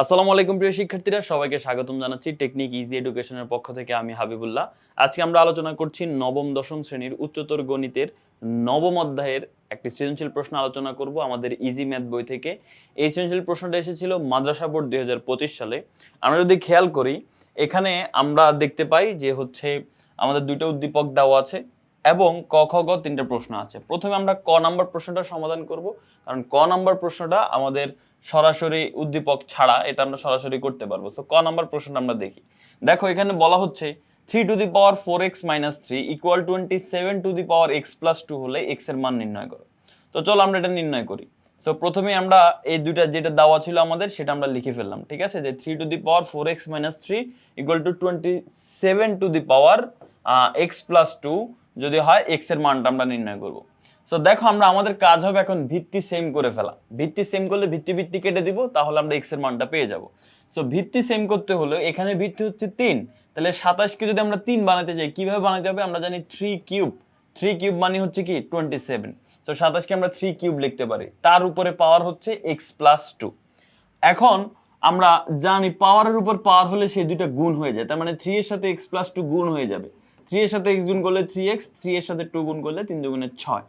আসসালামু আলাইকুম প্রিয় শিক্ষার্থীরা, সবাইকে স্বাগতম জানাচ্ছি টেকনিক ইজি এডুকেশনের পক্ষ থেকে আমি হাবিবুল্লাহ। আজকে আমরা আলোচনা করছি নবম, দশম শ্রেণির উচ্চতর গণিতের নবম অধ্যায়ের একটি সৃজনশীল প্রশ্ন আলোচনা করব আমাদের ইজি ম্যাথ বই থেকে। এই সৃজনশীল প্রশ্নটা এসেছিল মাদ্রাসা বোর্ড দুই হাজার পঁচিশ সালে। আমরা যদি খেয়াল করি, এখানে আমরা দেখতে পাই যে হচ্ছে আমাদের দুইটা উদ্দীপক দেওয়া আছে এবং ক, খ, গ তিনটা প্রশ্ন আছে। প্রথমে আমরা ক নাম্বার প্রশ্নটা সমাধান করব, কারণ ক নাম্বার প্রশ্নটা আমাদের সরাসরি উদ্দীপক ছাড়া এটা আমরা সরাসরি করতে পারব। তো ক নাম্বার প্রশ্নটা আমরা দেখি। দেখো, এখানে বলা হচ্ছে three to the power four X minus three equal twenty seven to the power X plus two হলে এক্সের মান নির্ণয় করো। তো চলো আমরা এটা নির্ণয় করি। তো প্রথমে আমরা এই দুইটা যেটা দেওয়া ছিল আমাদের, সেটা আমরা লিখে ফেললাম, ঠিক আছে? যে three to the power four X minus three equal to twenty seven to the power X plus two যদি হয় এক্সের মানটা আমরা নির্ণয় করব। সো দেখো আমরা আমাদের কাজ হবে এখন ভিত্তি সেম করে ফেলা। ভিত্তি সেম করলে ভিত্তি ভিত্তি কেটে দিব, তাহলে আমরা এক্সের মানটা পেয়ে যাব। সো ভিত্তি সেম করতে হলে এখানে ভিত্তি হচ্ছে তিন। তাহলে সাতাশকে যদি আমরা তিন বানাতে যাই, কীভাবে বানাতে হবে? আমরা জানি থ্রি কিউব থ্রি কিউব মানে হচ্ছে কি? টোয়েন্টি সেভেন তো সাতাশকে আমরা থ্রি কিউব লিখতে পারি। তার উপরে পাওয়ার হচ্ছে এক্স প্লাস টু এখন আমরা জানি পাওয়ারের উপর পাওয়ার হলে সেই দুইটা গুণ হয়ে যায়। তার মানে থ্রি এর সাথে এক্স প্লাস টু গুণ হয়ে যাবে। থ্রি এর সাথে এক্স গুণ করলে থ্রি এক্স থ্রি এর সাথে টু গুণ করলে তিন দুগুণে ছয়।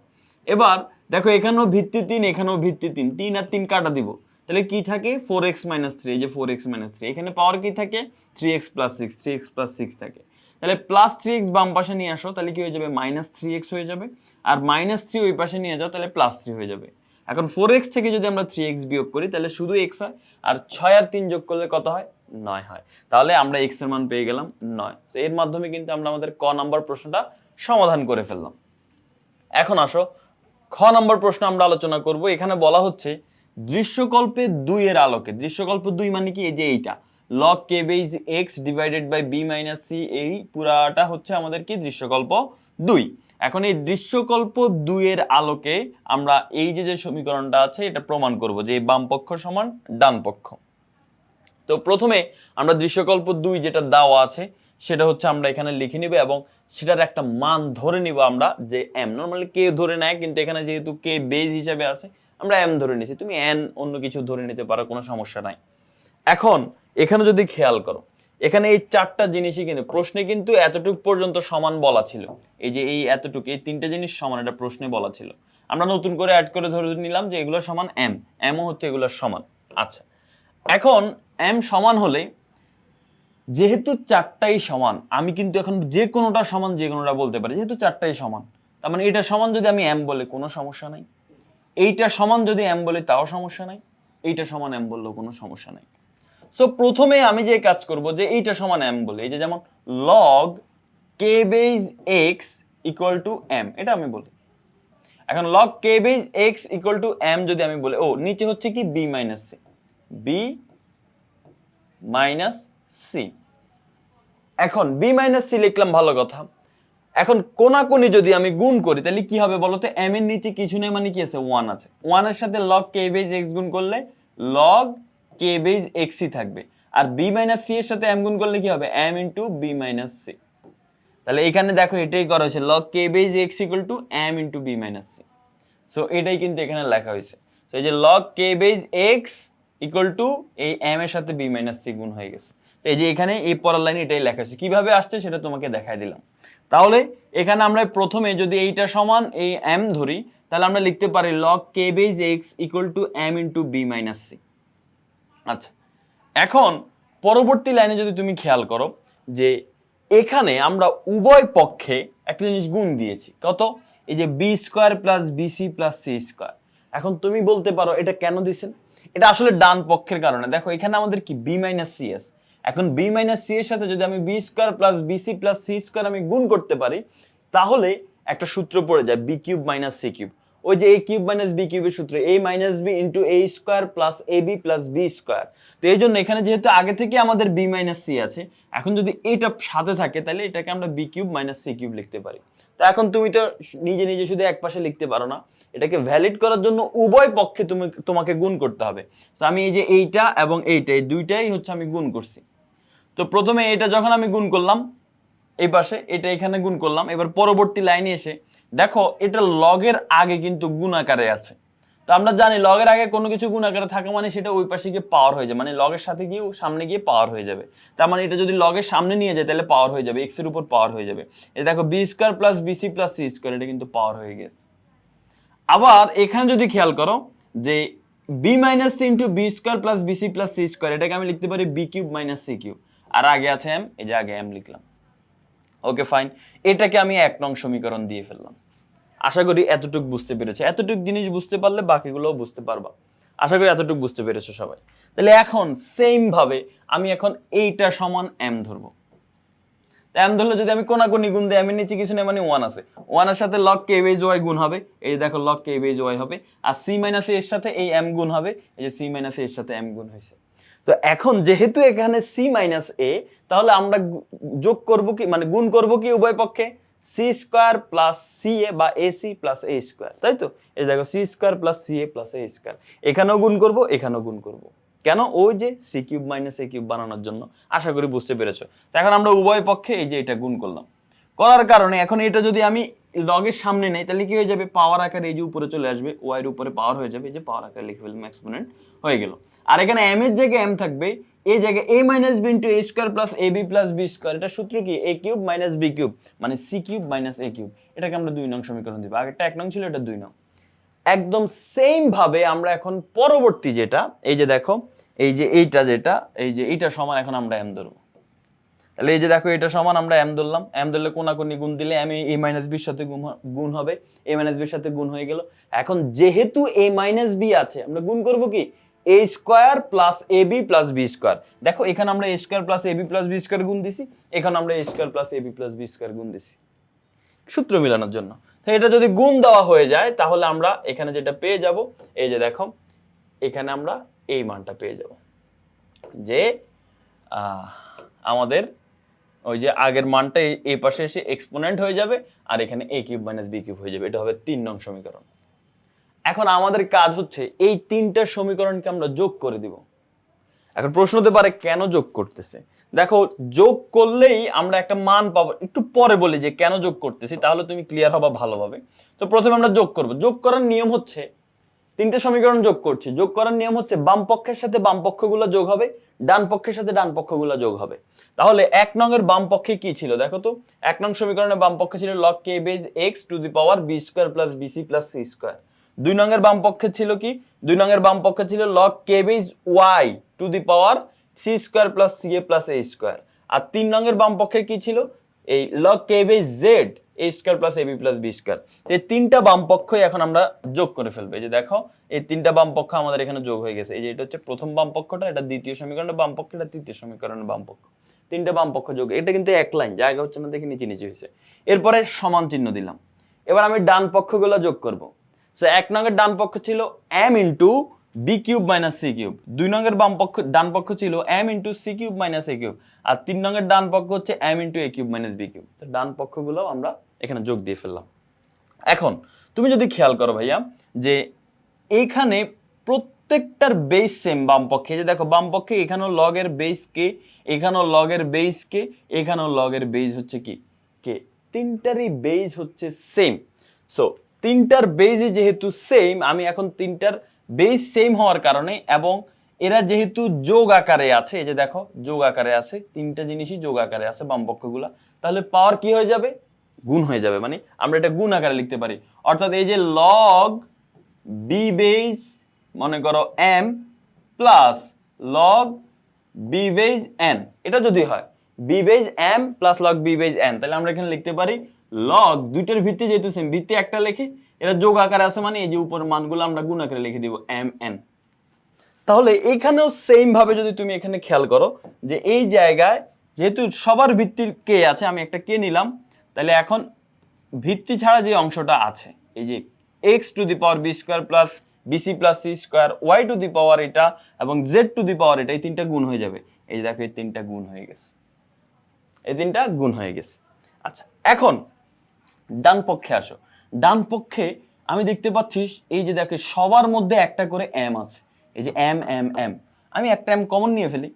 এবার দেখো এখানেও ভিত্তি তিন, এখানেও ভিত্তি তিন। তিন আর তিন কাটা দিব। তাহলে কি থাকে? ফোর এক্স মাইনাস থ্রি এই যে ফোর এক্স মাইনাস থ্রি এখানে পাওয়ার কি থাকে? Three X plus six three X plus six থাকে। তাহলে প্লাস থ্রি এক্স বাম পাশে নিয়ে আসো, তাহলে কি হয়ে যাবে? মাইনাস থ্রি এক্স হয়ে যাবে। আর মাইনাস থ্রি ওই পাশে নিয়ে যাও, তাহলে প্লাস থ্রি হয়ে যাবে। এখন ফোর এক্স থেকে যদি আমরা থ্রি এক্স বিয়োগ করি, তাহলে শুধু এক্স হয়। আর ছয় আর তিন যোগ করলে কত হয়? নয় হয়। তাহলে আমরা এক্সের মান পেয়ে গেলাম নয়। তো এর মাধ্যমে কিন্তু আমরা আমাদের ক নাম্বার প্রশ্নটা সমাধান করে ফেললাম। এখন আসো খ নম্বর প্রশ্ন আমরা আলোচনা করব। এখানে বলা হচ্ছে, দৃশ্যকল্পে দুই এর আলোকে, দৃশ্যকল্প দুই মানে কি? এই যে এইটা। Log K base X divided by B minus C এই পুরাটা হচ্ছে আমাদের কি? দৃশ্যকল্প দুই। এখন এই দৃশ্যকল্প দুইয়ের আলোকে আমরা এই যে যে সমীকরণটা আছে, এটা প্রমাণ করব যে বাম পক্ষ সমান ডান পক্ষ। তো প্রথমে আমরা দৃশ্যকল্প দুই যেটা দেওয়া আছে, সেটা হচ্ছে আমরা এখানে লিখে নিব এবং সেটার একটা মান ধরে নিব আমরা যে এম নর্মালি কে ধরে নেয়, কিন্তু এখানে যেহেতু কে বেজ হিসাবে আছে, আমরা এম ধরে নিছি তুমি এন অন্য কিছু ধরে নিতে পারো, কোনো সমস্যা নাই। এখন, এখানে যদি খেয়াল করো, এখানে এই চারটা জিনিসই কিন্তু, প্রশ্নে কিন্তু এতটুকু পর্যন্ত সমান বলা ছিল। এই যে এই এতটুকু, এই তিনটা জিনিস সমান, এটা প্রশ্নে বলা ছিল। আমরা নতুন করে অ্যাড করে ধরে নিলাম যে এগুলো সমান এম এমও হচ্ছে এগুলোর সমান। আচ্ছা এখন এম সমান হলে যেহেতু চারটাই সমান, আমি কিন্তু এখন যে কোনোটা সমান, যে কোনোটা বলতে পারি, যেহেতু চারটাই সমান। তার মানে এটা সমান যদি আমি এম বলে, কোনো সমস্যা নাই। এইটা সমান যদি এম বলে, তাও সমস্যা নাই। এইটা সমান এম বললেও কোনো সমস্যা নাই। সো প্রথমে আমি যে কাজ করব যে এইটা সমান এম বলে, এই যে যেমন log K base X equal to M এটা আমি বলি। এখন log K base X equal to M যদি আমি বলি, ও, নিচে হচ্ছে কি? B minus C B minus C এখন বি মাইনাস সি লিখলাম ভালো কথা। এখন কোনাকুনি যদি আমি গুণ করি, তাহলে কি হবে বলতো? এম এর নিচে কিছু নেই মানে কি আছে? ওয়ান আছে। ওয়ানের সাথে লগ কে বেজ এক্স গুণ করলে লগ কে বেজ এক্সই থাকবে। আর বি মাইনাস সি এর সাথে এম গুণ করলে কি হবে? M into B minus C তাহলে এখানে দেখো, এটাই করা হয়েছে। Log K base X equal to M into B minus C so এটাই কিন্তু এখানে লেখা হয়েছে। এই যে log K base X equal to এই এম এর সাথে বি মাইনাস সি গুণ হয়ে গেছে। এই যে এখানে এই পরের লাইনে এটাই লেখা হয়েছে কীভাবে আসছে সেটা তোমাকে দেখাই দিলাম। তাহলে এখানে আমরা প্রথমে যদি এইটা সমান এই এম ধরি, তাহলে আমরা লিখতে পারি log K base X equal to M into B minus C আচ্ছা এখন পরবর্তী লাইনে যদি তুমি খেয়াল করো যে এখানে আমরা উভয় পক্ষে একটা জিনিস গুণ দিয়েছি। কত? এই যে B square plus BC plus C square এখন তুমি বলতে পারো এটা কেন দিছেন এটা আসলে ডান পক্ষের কারণে। দেখো, এখানে আমাদের কি? বি মাইনাস সি এস এখন বি মাইনাস সি এর সাথে যদি আমি B square plus BC plus C square আমি গুণ করতে পারি, তাহলে একটা সূত্র পড়ে যায় B cube minus C cube ওই যে এ কিউব মাইনাস বি কিউবের সূত্র A minus B into A square plus A B plus B square তো এই জন্য এখানে যেহেতু আগে থেকে আমাদের বি মাইনাস সি আছে, এখন যদি এটা সাথে থাকে, তাহলে এটাকে আমরা B cube minus C cube লিখতে পারি। তো এখন তুমি তো নিজে নিজে শুধু এক পাশে লিখতে পারো না। এটাকে ভ্যালিড করার জন্য উভয় পক্ষে তুমি, তোমাকে গুণ করতে হবে। তো আমি এই যে এইটা এবং এইটা, এই দুইটাই হচ্ছে আমি গুণ করছি। তো প্রথমে এটা যখন আমি গুণ করলাম, এই পাশে, এটা এখানে গুণ করলাম, এবার পরবর্তী লাইনে এসে দেখো, এটা লগের আগে কিন্তু গুণ আকারে আছে। তো আমরা জানি লগের আগে কোনো কিছু গুণ আকারে থাকা মানে সেটা ওই পাশে গিয়ে পাওয়ার হয়ে যাবে মানে লগের সাথে গিয়ে সামনে গিয়ে পাওয়ার হয়ে যাবে। তার মানে এটা যদি লগের সামনে নিয়ে যায় তাহলে পাওয়ার হয়ে যাবে এক্সের উপর পাওয়ার হয়ে যাবে। এই দেখো B square plus BC plus C square এটা কিন্তু পাওয়ার হয়ে গেছে। আবার এখানে যদি খেয়াল করো যে B minus C into B square plus BC plus C square এটাকে আমি লিখতে পারি B cube minus C cube আর আগে আছে এম এই যে আগে এম লিখলাম। ওকে ফাইন এটাকে আমি এক নং সমীকরণ দিয়ে ফেললাম। আশা করি এতটুকু বুঝতে পেরেছ। এতটুকু জিনিস বুঝতে পারলে বাকিগুলোও বুঝতে পারবা। আশা করি এতটুক বুঝতে পেরেছ সবাই। তাহলে এখন সেম ভাবে আমি এখন এইটা সমান এম ধরবো। এম ধরলে যদি আমি কোনাকুনি গুণ দিই, আমি নিচে কিছু নেই মানে ওয়ান আছে। ওয়ানের সাথে লক কে বেজ ওয়াই গুণ হবে। এই দেখো লক কে বেজ ওয়াই হবে। আর সি মাইনাস এর সাথে এই এম গুণ হবে। এই যে সি মাইনাস এর সাথে এম গুণ হয়েছে। তো এখন যেহেতু এখানে সি মাইনাস এ তাহলে আমরা যোগ করব কি মানে গুণ করব কি উভয় পক্ষে? C square plus C A বা A C plus A square তাই তো? এই দেখো C square plus C A plus A square এখানেও গুণ করব, এখানেও গুণ করব। কেন? ওই যে C cube minus A cube বানানোর জন্য, আশা করি বুঝতে পেরেছ। এখন আমরা উভয় পক্ষে এই যে এটা গুণ করলাম। করার কারণে এখন এটা যদি আমি লগের সামনে নেই, তাহলে কি হয়ে যাবে? পাওয়ার আকারে এই যে উপরে চলে আসবে ওয়াই এর উপরে পাওয়ার হয়ে যাবে, এই যে পাওয়ার আকারে লিখে ফেললাম এক্সপোনেন্ট হয়ে গেল। আর এখানে এম এর জায়গায় এম থাকবে এই জায়গায় A minus B into A square plus A B plus B square এটা সূত্র কি? A cube minus B cube মানে C cube minus A cube এটাকে আমরা দুই নং সমীকরণ দিব। আগেরটা এক নং ছিল, এটা দুই নং। একদম সেম ভাবে আমরা এখন পরবর্তী যেটা, এই যে দেখো, এই যে এইটা যেটা, এই যে এইটা সমান এখন আমরা এম ধরবো। তাহলে এই যে দেখো, এটা সমান আমরা এম ধরলাম। এম ধরলে কোনাকুনি গুণ দিলে এম এ মাইনাস বির সাথে গুণ গুণ হবে। এ মাইনাস বির সাথে গুণ হয়ে গেল। এখন যেহেতু এ মাইনাস বি আছে, আমরা গুণ করব কি? A square plus A B plus B square দেখো, এখানে আমরা A square plus A B plus B square গুণ দিছি, এখানে আমরা A square plus A B plus B square গুণ দিছি। সূত্র মিলানোর জন্য। তো এটা যদি গুণ দেওয়া হয়ে যায়, তাহলে আমরা এখানে যেটা পেয়ে যাব, এই যে দেখো, এখানে আমরা এই মানটা পেয়ে যাব। যে আমাদের ওই যে আগের মানটা এই পাশে এসে এক্সপোনেন্ট হয়ে যাবে, আর এখানে A cube minus B cube হয়ে যাবে। এটা হবে তিন নং সমীকরণ। এখন আমাদের কাজ হচ্ছে এই তিনটা সমীকরণকে আমরা যোগ করে দিব। এখন প্রশ্ন হতে পারে, কেন যোগ করতেছে? দেখো, যোগ করলেই আমরা একটা মান পাবো। একটু পরে বলি যে, কেন যোগ করতেছি, তাহলে তুমি ক্লিয়ার হবা ভালোভাবে তো প্রথমে আমরা যোগ করব। যোগ করার নিয়ম হচ্ছে, তিনটে সমীকরণ যোগ করছি। যোগ করার নিয়ম হচ্ছে, বাম পক্ষের সাথে বাম পক্ষগুলো যোগ হবে, ডান পক্ষের সাথে ডান পক্ষগুলো যোগ হবে। তাহলে এক নং এর বাম পক্ষে কি ছিল? দেখো তো, এক নং সমীকরণের বাম পক্ষে ছিল log K base X to the power B square plus BC plus C square দুই নং এর বাম পক্ষে ছিল কি? দুই নং এর বাম পক্ষে ছিল log K base Y to the power C square plus C A plus A square আর তিন নং এর বাম পক্ষে কি ছিল? এই log K base Z A square plus AB plus B square এই তিনটা বাম পক্ষই এখন আমরা যোগ করে ফেলব। এই যে দেখো, এই তিনটা বাম পক্ষ আমাদের এখানে যোগ হয়ে গেছে। এই যে এটা হচ্ছে প্রথম বাম পক্ষটা, এটা দ্বিতীয় সমীকরণের বাম পক্ষ, এটা তৃতীয় সমীকরণের বাম পক্ষ। তিনটা বাম পক্ষ যোগ, এটা কিন্তু এক লাইন, জায়গা হচ্ছে না দেখে নিচে নিচে হয়েছে। এরপরে সমান চিহ্ন দিলাম। এবার আমি ডান পক্ষগুলো যোগ করব। সো এক নঙ্গের ডান পক্ষ ছিল M into B cube minus C cube দুই নঙ্গের বাম পক্ষ, ডান পক্ষ ছিল M into C cube minus A cube আর তিন নঙ্গের ডান পক্ষ হচ্ছে M into A cube minus B cube ডান পক্ষগুলো আমরা এখানে যোগ দিয়ে ফেললাম। এখন, তুমি যদি খেয়াল করো ভাইয়া, যে এইখানে প্রত্যেকটার বেস সেম বাম পক্ষে। যে দেখো, বাম পক্ষে এখানেও লগের বেস কে এখানেও লগের বেস কে এখানেও লগের বেস হচ্ছে কি? কে তিনটারই বেস হচ্ছে সেম সো তিনটার বেজই যেহেতু সেম আমি এখন তিনটার বেস সেম হওয়ার কারণে এবং এরা যেহেতু যোগ আকারে আছে, এই যে দেখো, যোগ আকারে আছে, তিনটা জিনিসই যোগ আকারে আছে বামপক্ষগুলা তাহলে পাওয়ার কি হয়ে যাবে? গুণ হয়ে যাবে মানে আমরা এটা গুণ আকারে লিখতে পারি। অর্থাৎ এই যে লগ বি বেজ মনে করো M plus log B base N এটা যদি হয় B base M plus log B base N তাহলে আমরা এখানে লিখতে পারি লগ দুইটার ভিত্তি যেহেতু সেম ভিত্তি একটা লেখে, এরা যোগ আকারে আছে মানে এই যে উপর মানগুলো আমরা গুণ আকারে লিখে দিব এম এন তাহলে এখানেও সেম ভাবে যদি তুমি এখানে খেয়াল করো, যে এই জায়গায় যেহেতু সবার ভিত্তির কে আছে, আমি একটা কে নিলাম, তাহলে এখন ভিত্তি ছাড়া যে অংশটা আছে, এই যে X to the power B square plus BC plus C square Y to the power এটা এবং জেড টু দি পাওয়ার এটা, এই তিনটা গুণ হয়ে যাবে। এই দেখো, এই তিনটা গুণ হয়ে গেছে। এই তিনটা গুণ হয়ে গেছে। আচ্ছা এখন ডান পক্ষে আসো। ডান পক্ষে আমি দেখতে পাচ্ছি এই যে দেখো, সবার মধ্যে একটা করে এম আছে। এই যে এম এম এম আমি একটা এম কমন নিয়ে ফেলি।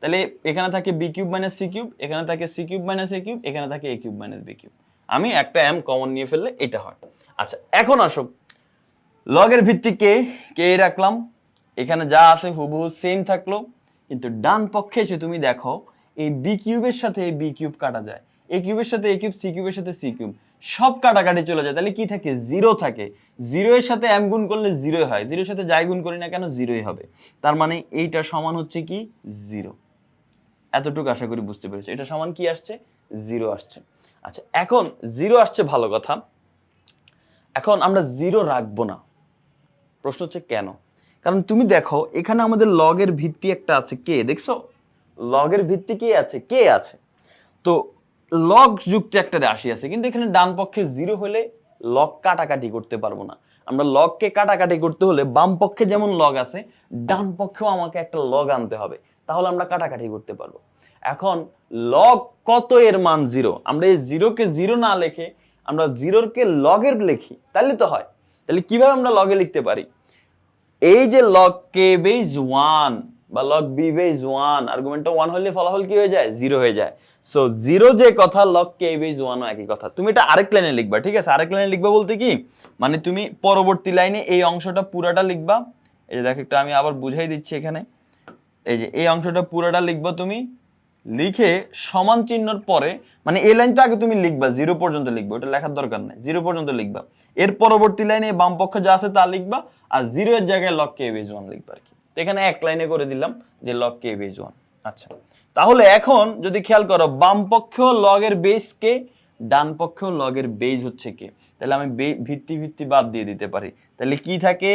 তাহলে এখানে থাকে B cube minus C cube এখানে থাকে C cube minus A cube এখানে থাকে A cube minus B cube আমি একটা এম কমন নিয়ে ফেললে এটা হয়। আচ্ছা এখন আসো। লগের ভিত্তি কে? কে রাখলাম? এখানে যা আছে হুবহু সেম থাকল। কিন্তু ডান পক্ষে এসে তুমি দেখো, এই বি কিউবের সাথে বি কিউব কাটা যায়। এ কিউবের সাথে এ কিউব সি কিউবের সাথে সি কিউব সব কাটাকাটি চলে যায়। তাহলে কি থাকে? জিরো থাকে। জিরো এর সাথে এম গুণ করলে জিরোই হয়। জিরোর সাথে যাই গুণ করি না কেন জিরোই হবে। তার মানে এইটা সমান হচ্ছে কি? জিরো। এতটুকু আশা করি বুঝতে পেরেছ। এটা সমান কি আসছে? জিরো আসছে। আচ্ছা এখন জিরো আসছে ভালো কথা। এখন আমরা জিরো রাখব না। প্রশ্ন হচ্ছে কেন? কারণ তুমি দেখো, এখানে আমাদের লগের ভিত্তি একটা আছে। কে? দেখছ? লগের ভিত্তি কে আছে? কে আছে? তো লগ যুক্ত একটা রাশি আছে, কিন্তু এখানে ডান পক্ষে জিরো হলে লগ কাটাকাটি করতে পারব না। আমরা লগকে কাটাকাটি করতে হলে বাম পক্ষে যেমন লগ আছে, ডান পক্ষেও আমাকে একটা লগ আনতে হবে, তাহলে আমরা কাটাকাটি করতে পারব। এখন লগ কত এর মান জিরো আমরা এই জিরোকে জিরো না লিখে আমরা জিরোরকে লগের লিখি, তাহলে তো হয়। তাহলে কীভাবে আমরা লগে লিখতে পারি? এই যে লগ কে বেজ ওয়ান বা লগ বি বেজ ওয়ান আর্গুমেন্টটা ওয়ান হলে ফলাফল কি হয়ে যায়? জিরো হয়ে যায়। সো জিরো যে কথা লগ কে বেজ ওয়ানও একই কথা। তুমি এটা আরেক লাইনে লিখবা, ঠিক আছে? আরেক লাইনে লিখবা বলতে কি? মানে তুমি পরবর্তী লাইনে এই অংশটা পুরাটা লিখবা। এই যে দেখো, একটু আমি আবার বুঝাই দিচ্ছি এখানে। এই যে এই অংশটা পুরোটা লিখবা তুমি। লিখে সমান চিহ্নর পরে মানে এই লাইনটা আগে তুমি লিখবা জিরো পর্যন্ত লিখবা, ওটা লেখার দরকার নেই। জিরো পর্যন্ত লিখবা। এর পরবর্তী লাইনে বাম পক্ষে যা আছে তা লিখবা, আর জিরো এর জায়গায় লক কে বেজ ওয়ান লিখবা আর কি। এখানে এক লাইনে করে দিলাম যে লক কে বেজ ওয়ান আচ্ছা তাহলে এখন যদি খেয়াল করো, বাম পক্ষেও লগের বেস কে ডান পক্ষেও লগের বেজ হচ্ছে কে তাহলে আমি ভিত্তি ভিত্তি বাদ দিয়ে দিতে পারি। তাহলে কি থাকে?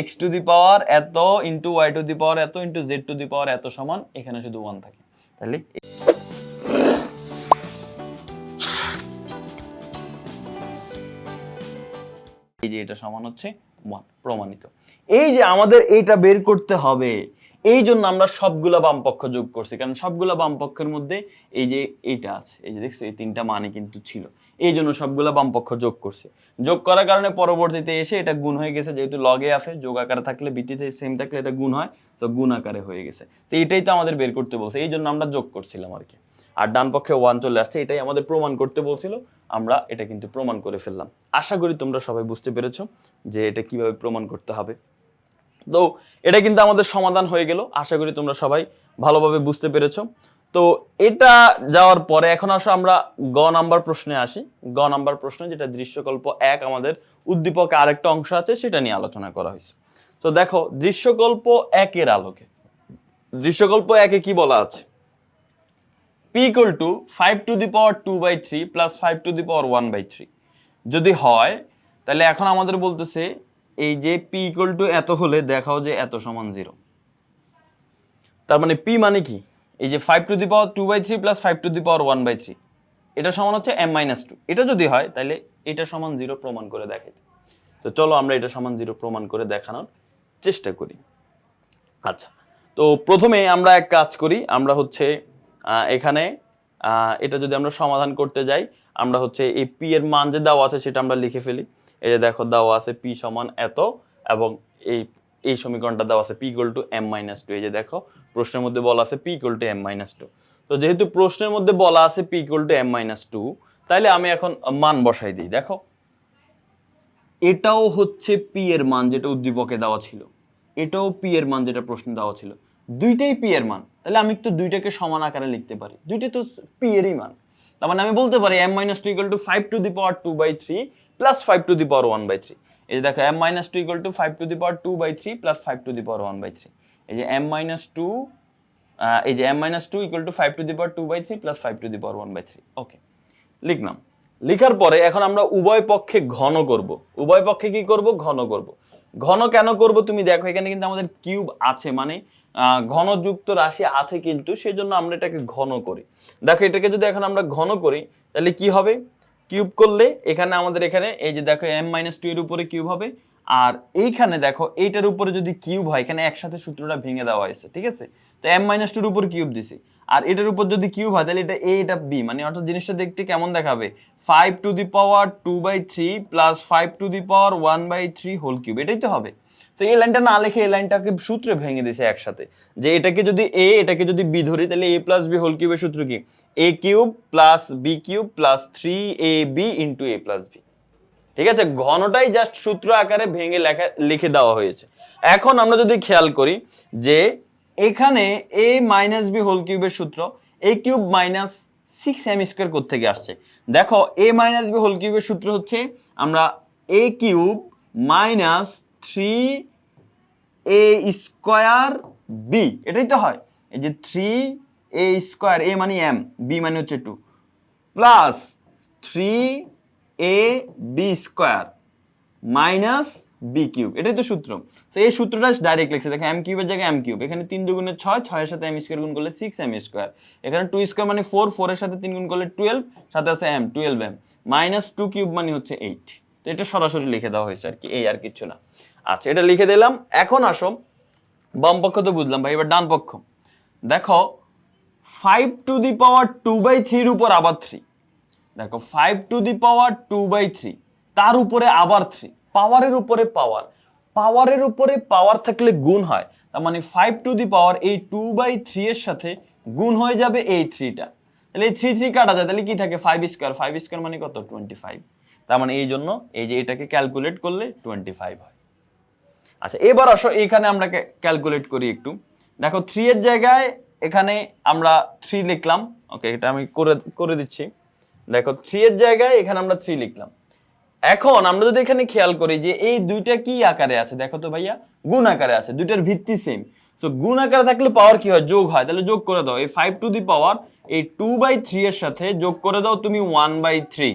এক্স টু দি পাওয়ার এত into Y to the power এত into Z to the power এত সমান, এখানে শুধু ওয়ান থাকে। তাহলে এই যে এটা সমান হচ্ছে প্রমাণিত। এই যে আমাদের এইটা বের করতে হবে, এই জন্য আমরা সবগুলা বাম পক্ষ যোগ করছি। কারণ সবগুলা বাম পক্ষের মধ্যে এই যে এইটা আছে, এই যে দেখছ, এই তিনটা মানে কিন্তু ছিল। এই জন্য সবগুলা বাম পক্ষ যোগ করছে। যোগ করার কারণে পরবর্তীতে এসে এটা গুণ হয়ে গেছে, যেহেতু লগে আছে, যোগ আকারে থাকলে ভিত্তিতে সেম থাকলে এটা গুণ হয়, তো গুণ আকারে হয়ে গেছে। তো এটাই তো আমাদের বের করতে বলছে, এই জন্য আমরা যোগ করছিলাম আর কি। আর ডান পক্ষে ওয়ান চলে আসছে, এটাই আমাদের প্রমাণ করতে বলছিল। আমরা এটা কিন্তু প্রমাণ করে ফেললাম। আশা করি তোমরা সবাই বুঝতে পেরেছ যে এটা কীভাবে প্রমাণ করতে হবে। তো এটা কিন্তু আমাদের সমাধান হয়ে গেল। আশা করি তোমরা সবাই ভালোভাবে বুঝতে পেরেছ। তো এটা যাওয়ার পরে এখন আসো আমরা গ নাম্বার প্রশ্নে আসি। গ নাম্বার প্রশ্নে যেটা দৃশ্যকল্প এক আমাদের উদ্দীপকে আরেকটা অংশ আছে, সেটা নিয়ে আলোচনা করা হয়েছে। তো দেখো, দৃশ্যকল্প একের আলোকে। দৃশ্যকল্প একে কি বলা আছে? P equal to five to the power two by three plus five to the power one by three যদি হয়, তাহলে এখন আমাদের বলতেছে, এই যে পি ইকুয়াল টু এত হলে দেখাও যে এত সমান জিরো তার মানে পি মানে কি? এই যে five to the power two by three plus five to the power one by three এটা সমান হচ্ছে এম মাইনাস টু এটা যদি হয়, তাহলে এটা সমান জিরো প্রমাণ করে দেখাই। তো চলো আমরা এটা সমান জিরো প্রমাণ করে দেখানোর চেষ্টা করি। আচ্ছা তো প্রথমে আমরা এক কাজ করি, আমরা হচ্ছে এখানে এটা যদি আমরা সমাধান করতে যাই, আমরা হচ্ছে এই পি এর মান যে দেওয়া আছে সেটা আমরা লিখে ফেলি। এই যে দেখো, দেওয়া আছে পি সমান এত এবং এই এই সমীকরণটা দেওয়া আছে P equal to M minus two এই যে দেখো, প্রশ্নের মধ্যে বলা আছে P equal to M minus two তো যেহেতু প্রশ্নের মধ্যে বলা আছে P equal to M minus two তাইলে আমি এখন মান বসাই দিই। দেখো, এটাও হচ্ছে পি এর মান যেটা উদ্দীপকে দেওয়া ছিল। এটাও পি এর মান যেটা প্রশ্নে দেওয়া ছিল। দুইটাই পি এর মান। তাহলে আমি তো দুইটাকে সমান আকারে লিখতে পারি। দুইটাই তো পি এরই মান। তার মানে আমি বলতে পারি M minus two equal to five to the power two by three plus five to the power one by three এই যে দেখো M minus two equal to five to the power two by three plus five to the power one by three এই যে M minus two এই যে M minus two equal to five to the power two by three plus five to the power one by three okay লিখলাম। লিখার পরে এখন আমরা উভয় পক্ষে ঘন করব। উভয় পক্ষে কি করব? ঘন করব। ঘন কেন করব? তুমি দেখো, এখানে কিন্তু আমাদের কিউব আছে। মানে ঘনযুক্ত রাশি আছে কিন্তু সেই জন্য আমরা এটাকে ঘন করি। দেখো, এটাকে যদি এখন আমরা ঘন করি, তাহলে কি হবে? কিউব করলে এখানে আমাদের এখানে এই যে দেখো এম মাইনাস টু এর উপরে কিউব হবে। আর এইখানে দেখো, এইটার উপরে যদি কিউব হয়, এখানে একসাথে সূত্রটা ভেঙে দেওয়া হয়েছে, ঠিক আছে? তো এম মাইনাস টুর উপর কিউব দিছি। আর এটার উপর যদি কিউব হয়, তাহলে এটা এ এটা বি মানে অর্থাৎ জিনিসটা দেখতে কেমন দেখাবে? Five to the power two by three plus five to the power one by three whole cube এটাই তো হবে। তো এই লাইনটা না লিখে এই লাইনটাকে সূত্রে ভেঙে দিয়েছে একসাথে। যে এটাকে যদি এ এটাকে যদি বি ধরি, তাহলে এ প্লাস বি হোল কিউবের সূত্র কি? A cube plus B cube plus three A B into A plus B ঠিক আছে? ঘনটাই জাস্ট সূত্র আকারে ভেঙে লেখা, লিখে দেওয়া হয়েছে। এখন আমরা যদি খেয়াল করি যে এখানে এ মাইনাস বি হোল কিউবের সূত্র A cube minus six M square থেকে আসছে? দেখো এ মাইনাস বি হোল কিউবের সূত্র হচ্ছে আমরা A cube minus three A square B এটাই তো হয়। এই যে থ্রি এ স্কোয়ার এ মানে এম বি মানে হচ্ছে two plus three A B square minus B cube এটাই তো সূত্র। তো এই সূত্রটা ডাইরেক্ট লিখছে। দেখো এম কিউবের জায়গায় এম কিউব এখানে তিন দুগুণে ছয় ছয়ের সাথে এম স্কোয়ার গুণ করলে সিক্স এম স্কোয়ার এখানে টু স্কোয়ার মানে ফোর ফোরের সাথে তিন গুণ করলে টুয়েলভ সাথে আছে M twelve M minus two cube মানে হচ্ছে এইট তো এটা সরাসরি লিখে দেওয়া হয়েছে আর কি। এই আর কিছু না। আচ্ছা এটা লিখে দিলাম। এখন আসো। বাম পক্ষ তো বুঝলাম ভাই, এবার ডান পক্ষ। দেখো five to the power two by থ্রির উপর আবার থ্রি দেখো five to the power two by three তার উপরে আবার থ্রি পাওয়ারের উপরে পাওয়ার পাওয়ারের উপরে পাওয়ার থাকলে গুণ হয়। তার মানে ফাইভ টু দি পাওয়ার এই টু বাই থ্রি এর সাথে গুণ হয়ে যাবে এই থ্রিটা তাহলে এই থ্রি থ্রি কাটা যায়। তাহলে কি থাকে? ফাইভ স্কোয়ার ফাইভ স্কোয়ার মানে কত? টোয়েন্টি ফাইভ তার মানে এই জন্য এই যে এটাকে ক্যালকুলেট করলে টোয়েন্টি ফাইভ হয়। আচ্ছা এবার আসো, এইখানে আমরা ক্যালকুলেট করি একটু। দেখো থ্রি এর জায়গায় এখানে আমরা থ্রি লিখলাম। ওকে এটা আমি করে করে দিচ্ছি। দেখো থ্রি এর জায়গায় এখানে আমরা থ্রি লিখলাম। এখন আমরা যদি এখানে খেয়াল করি যে এই দুইটা কি আকারে আছে? দেখো তো ভাইয়া, গুণ আকারে আছে, দুইটার ভিত্তি সেম তো গুণ আকারে থাকলে পাওয়ার কি হয়? যোগ হয়। তাহলে যোগ করে দাও। এই ফাইভ টু দি পাওয়ার এই টু বাই থ্রি এর সাথে যোগ করে দাও তুমি ওয়ান বাই থ্রি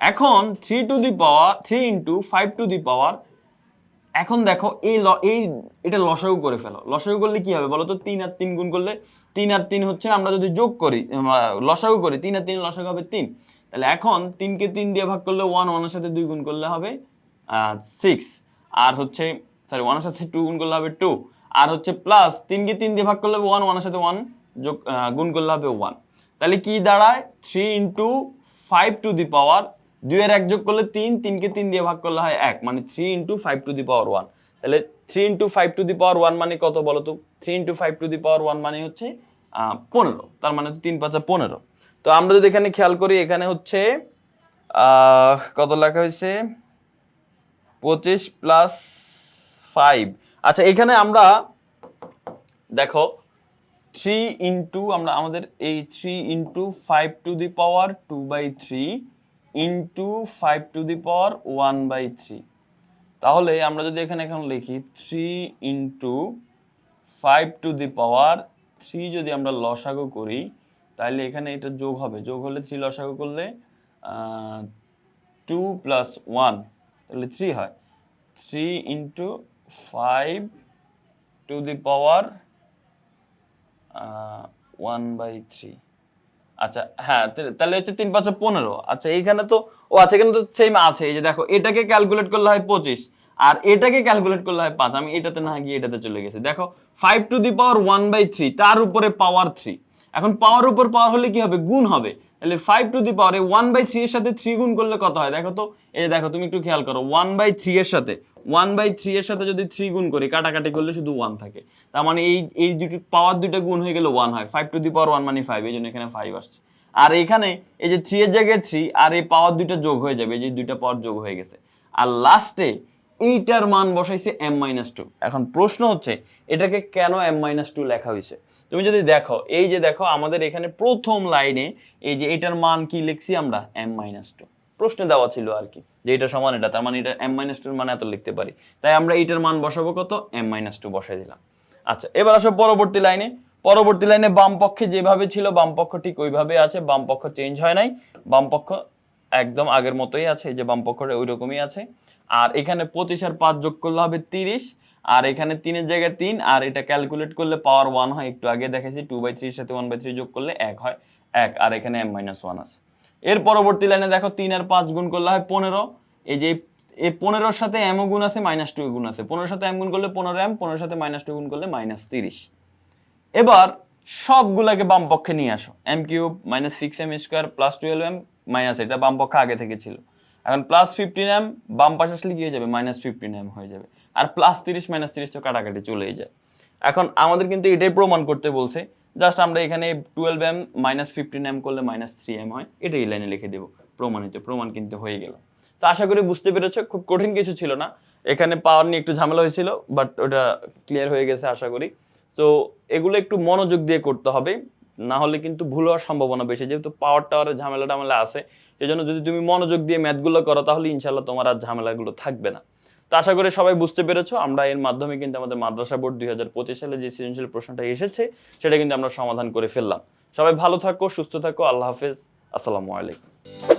এখন three to the power three into five to the power এখন দেখো, এই এই, এটা লসাগু করে ফেলো। লসাগু করলে কি হবে বলো তো তিন আর তিন গুণ করলে তিন আর তিন হচ্ছে আমরা যদি যোগ করি লসাগু করি, তিন আর তিন লসাগু হবে তিন। তাহলে এখন তিনকে তিন দিয়ে ভাগ করলে ওয়ান ওয়ানের সাথে দুই গুণ করলে হবে সিক্স আর হচ্ছে সরি ওয়ানের সাথে টু গুণ করলে হবে টু আর হচ্ছে প্লাস তিনকে তিন দিয়ে ভাগ করলে ওয়ান ওয়ানের সাথে ওয়ান যোগ গুণ করলে হবে ওয়ান তাহলে কি দাঁড়ায়? Three into five to the power দুইয়ের এক যোগ করলে তিন, তিনকে তিন দিয়ে ভাগ করলে হয় এক মানে three into five to the power one তাহলে three into five to the power one মানে কত বলো তো? Three into five to the power one মানে হচ্ছে পনেরো, তার মানে হচ্ছে তিন পাঁচা পনেরো। তো আমরা যদি এখানে খেয়াল করি, এখানে হচ্ছে কত লেখা হয়েছে? পঁচিশ প্লাস ফাইভ আচ্ছা এখানে আমরা, দেখো থ্রি ইন্টু আমরা আমাদের এই three into five to the power two by three into five to the power one by three তাহলে আমরা যদি এখানে এখন লিখি three into five to the power three যদি আমরা লসাগু করি, তাহলে এখানে এটা যোগ হবে। যোগ হলে থ্রি লসাগু করলে টু প্লাস ওয়ান তাহলে থ্রি হয়। Three into five to the power one by three আচ্ছা হ্যাঁ তাহলে হচ্ছে তিন পাঁচ পনেরো। আচ্ছা এইখানে তো, ও আচ্ছা এখানে তো সেম আছে, এই যে দেখো, এটাকে ক্যালকুলেট করলে হয় পঁচিশ, আর এটাকে ক্যালকুলেট করলে হয় পাঁচ, আমি এটাতে না গিয়ে এটাতে চলে গেছি। দেখো five to the power one by three তার উপরে পাওয়ার থ্রি এখন পাওয়ার উপর পাওয়ার হলে কি হবে? গুণ হবে। তাহলে five to the power one by three এর সাথে থ্রি গুণ করলে কত হয়? দেখো তো, এই দেখো, তুমি একটু খেয়াল করো ওয়ান বাই থ্রি এর সাথে ওয়ান বাই থ্রি এর সাথে যদি থ্রি গুণ করি, কাটাকাটি করলে শুধু ওয়ান থাকে। তার মানে এই এই দুটি পাওয়ার দুইটা গুণ হয়ে গেলে ওয়ান হয়। Five to the power one মানে ফাইভ এই জন্য এখানে ফাইভ আসছে। আর এখানে এই যে থ্রি এর জায়গায় থ্রি আর এই পাওয়ার দুইটা যোগ হয়ে যাবে, এই যে দুইটা পাওয়ার যোগ হয়ে গেছে। আর লাস্টে এইটার মান বসাইছে এম মাইনাস টু এখন প্রশ্ন হচ্ছে, এটাকে কেন এম মাইনাস টু লেখা হয়েছে? তুমি যদি দেখো, এই যে দেখো আমাদের এখানে প্রথম লাইনে এই যে এটার মান কি লিখছি আমরা? এম মাইনাস টু প্রশ্নে দেওয়া ছিল আর কি, যে এটা সমান এটা, তার মানে এটা এম মাইনাস টুর মানে এত লিখতে পারি। তাই আমরা এইটার মান বসাবো কত? এম মাইনাস টু বসাই দিলাম। আচ্ছা এবার আসো পরবর্তী লাইনে পরবর্তী লাইনে বাম পক্ষে যেভাবে ছিল, বাম পক্ষ ঠিক ওইভাবে আছে, বাম পক্ষ চেঞ্জ হয় নাই। বাম পক্ষ একদম আগের মতোই আছে যে বাম পক্ষটা ওই রকমই আছে। আর এখানে পঁচিশ আর পাঁচ যোগ করলে হবে তিরিশ, আর এখানে তিনের জায়গায় তিন, আর এটা ক্যালকুলেট করলে পাওয়ার ওয়ান হয়। একটু আগে দেখেছি টু বাই থ্রির সাথে ওয়ান বাই থ্রি যোগ করলে এক হয়। এক, আর এখানে এম মাইনাস ওয়ান আছে। এর পরবর্তী লাইনে দেখো তিন আর পাঁচ গুণ করলে হয় পনেরো। এই যে এই পনেরোর সাথে এমও গুণ আছে মাইনাস টু গুণ আছে। পনেরোর সাথে এম গুণ করলে পনেরো এম পনেরোর সাথে মাইনাস টু গুণ করলে মাইনাস তিরিশ। এবার সবগুলাকে বাম পক্ষে নিয়ে আসো। M cube minus six M square plus twelve M minus এটা বাম পক্ষে আগে থেকে ছিল। এখন প্লাস ফিফটিন এম বাম পাশে আসলে কি হয়ে যাবে? মাইনাস ফিফটিন এম হয়ে যাবে। আর প্লাস তিরিশ মাইনাস তিরিশ তো কাটাকাটি চলেই যায়। এখন আমাদের কিন্তু এটাই প্রমাণ করতে বলছে জাস্ট আমরা এখানে twelve M minus fifteen M করলে মাইনাস থ্রি এম হয়, এটাই লাইনে লিখে দেবো। প্রমাণিত, প্রমাণ কিন্তু হয়ে গেল। তো আশা করি বুঝতে পেরেছ, খুব কঠিন কিছু ছিল না। এখানে পাওয়ার নিয়ে একটু ঝামেলা হয়েছিল বাট ওটা ক্লিয়ার হয়ে গেছে, আশা করি। তো এগুলো একটু মনোযোগ দিয়ে করতে হবে। না হলে কিন্তু ভুল হওয়ার সম্ভাবনা বেশি, যেহেতু পাওয়ার টাওয়ারের ঝামেলা টামেলা আছে, সেজন্য যদি তুমি মনোযোগ দিয়ে ম্যাথগুলো করো, তাহলে ইনশাল্লাহ তোমার আর ঝামেলাগুলো থাকবে না। তো আশা করি সবাই বুঝতে পেরেছ, আমরা এর মাধ্যমে কিন্তু আমাদের মাদ্রাসা বোর্ড দুই হাজার পঁচিশ সালে যে সৃজনশীল প্রশ্নটা এসেছে, সেটা কিন্তু আমরা সমাধান করে ফেললাম। সবাই ভালো থাকো, সুস্থ থাকো, আল্লাহ হাফেজ, আসসালামু আলাইকুম।